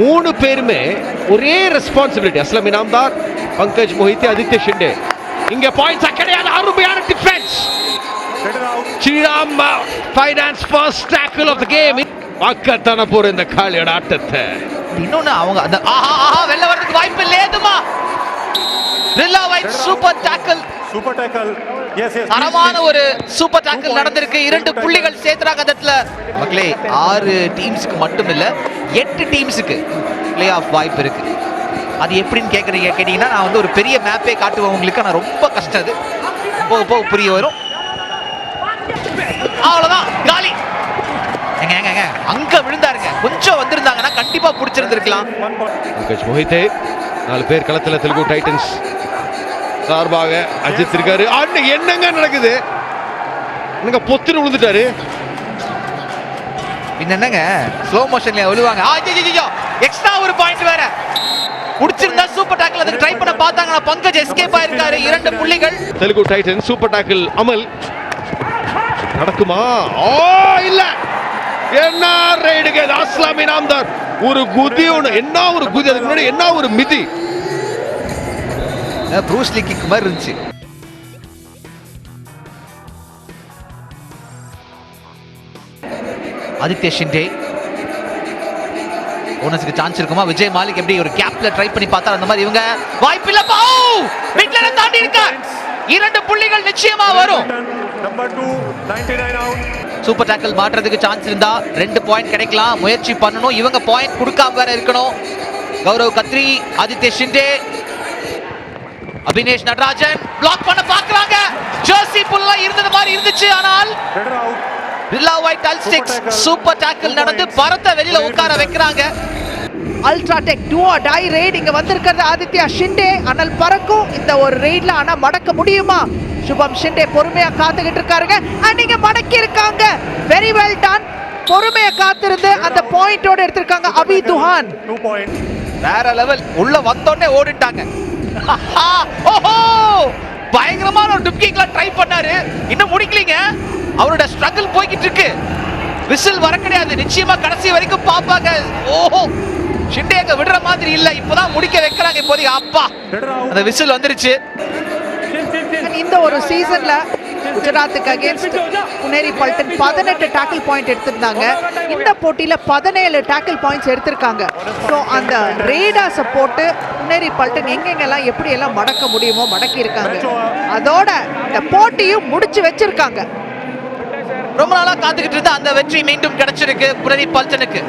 மூணு பேருமே ஒரே ரெஸ்பான்சிபிலிட்டி அஸ்லம் இனாம்தார் பங்கஜ் மொஹித்தி ஆதித்ய ஷிண்டே. இங்க பாயிண்ட்ஸ் கிடையாது. அருமையான defence. Shriram finance first tackle of the game வாக்கத்தான போற இந்த காளியோட ஆட்டத்தை. இன்னொன்னு அவங்க அந்த ஆஹா ஆஹா வெளில வரதுக்கு வாய்ப்பு இல்லேதுமா ரில்லா வைட் சூப்பர் டாக்கிள் yes. please, தரமான. ஒரு சூப்பர் டாக்கிள். நடந்திருக்கு. இரண்டு புள்ளிகள் சேர்த்துறாங்க அந்த இடத்துல மக்களே ஆறு டீம்ஸ்க்கு மட்டும் இல்ல எட்டு டீம்ஸுக்கு பிளே ஆஃப் வாய்ப்பு இருக்குது அது எப்படின்னு கேட்குறீங்க கேட்டிங்கன்னா நான் வந்து ஒரு பெரிய மேப்பே காட்டுவேன் உங்களுக்கு. ஆனால் ரொம்ப கஷ்டம் அது. போக போக புரிய வரும். அவ்வளோதான் காலி. எங்க எங்க எங்க அங்க விழுந்தாருங்க. கொஞ்சம் வந்திருந்தாங்கன்னா கண்டிப்பா பிடிச்சிருந்திருக்கலாம். மோஹித்தே நாலு பேர் களத்துல தெலுங்கு டைட்டன்ஸ் சார்பாக அஜித் இருக்காரு. அண்ணே என்னங்க நடக்குது? என்னங்க பொத்துன்னு விழுந்துட்டாரு. என்னங்க? ஸ்லோ மோஷன்ல விழுவாங்க எக்ஸ்ட்ரா ஒரு பாயிண்ட் வேற. புடிச்சிருந்தா சூப்பர் டாக்கிள் அதுக்கு ட்ரை பண்ண பார்த்தாங்க பங்கஜ் எஸ்கேப் ஆயிருக்காரு. இரண்டு புள்ளிகள். தெலுங்கு டைட்டன் சூப்பர் டாக்கிள் அமல். நடக்குமா? ஓ இல்ல. என்ன ரைடுங்க இது அஸ்லாமி நாம்தார் ஒரு குதி ஒண்ணு. என்ன ஒரு குதி? அதுக்கு முன்னாடி என்ன ஒரு மிதி? ப்ரூஸ்லி கிக் மாதிரி இருந்துச்சு. ஆதித்ய ஷிண்டே போனஸுக்கு சான்ஸ் இருக்குமா? விஜய் மாலிக் எப்படி ஒரு கேப்ல ட்ரை பண்ணி பார்த்தா அந்த மாதிரி இவங்க வாய்ப்பில்ல. பாவ்! மிட்லரை தாண்டி இருக்கார் இரண்டு புள்ளிகள் நிச்சயமா வரும். Turn. Number two, 99 out. Super tackle மாட்டுறதுக்கு chance இருந்தா ரெண்டு பாயிண்ட் கிடைக்கலாம். முயற்சி பண்ணணும். இவங்க பாயிண்ட் கொடுக்காம வேற இருக்கணும். கௌரவ் கத்ரி ஆதித்ய ஷிண்டே அபினேஷ் நடராஜன் பிளாக் பண்ண பாக்குறாங்க ஜெர்சி புல்லா இருந்தது மாதிரி இருந்துச்சு. ஆனால் ரில்லா ஒயிட் அல் ஸ்டிக்ஸ் tackle. சூப்பர் டேக்கிள் நடந்து பரத்த வெளியில உட்கார வைக்கிறாங்க. அல்ட்ராடெக் டூ டை ரெய்ட் இங்க வந்திருக்கிறது. ஆதித்யா ஷிண்டே அனல் பறக்கும். இந்த ஒரு ரெய்ட்ல ஆனா மடக்க முடியுமா? சுபம் ஷிண்டே பொறுமையா காத்துக்கிட்டு இருக்காருங்க. அண்ட் இங்க மடக்கி இருக்காங்க. வெரி வெல் டன் பொறுமையா காத்திருந்து அந்த பாயிண்டோட எடுத்திருக்காங்க அபி துஹான். வேற லெவல் உள்ள வந்தோடனே ஓடிட்டாங்க. ஓஹோ! பயங்கரமான ஒரு டுப்கிங்ல ட்ரை பண்ணாரு. இன்னும் முடிக்கலீங்க. அவரோட ஸ்ட்ரகிள் போய்கிட்டு இருக்கு விசில் வர கிடையாது. நிச்சயமா கடைசி வரைக்கும் பாப்பாங்க ஓஹோ ஷிண்டேங்க விடுற மாதிரி இல்ல. இப்பதான் முடிக்க வைக்கிறாங்க இப்போதைக்கு. அப்பா அந்த விசில் வந்துருச்சு. இந்த ஒரு சீசன்ல குஜராத்துக்கு அகேன்ஸ்ட் புனேரி பல்டன் பதினெட்டு டேக்கிள் பாயிண்ட் எடுத்திருந்தாங்க. இந்த போட்டியில பதினேழு டேக்கிள் பாயிண்ட்ஸ் எடுத்திருக்காங்க. ஸோ அந்த ரேடாஸை போட்டு புனேரி பல்டன் எங்கெங்கெல்லாம் எப்படி எல்லாம் மடக்க முடியுமோ மடக்கி இருக்காங்க அதோட இந்த போட்டியும் முடிச்சு வச்சிருக்காங்க. ரொம்ப நாளா காத்துக்கிட்டு இருந்த அந்த வெற்றி மீண்டும் கிடைச்சிருக்கு. புனரி பல்டனுக்கு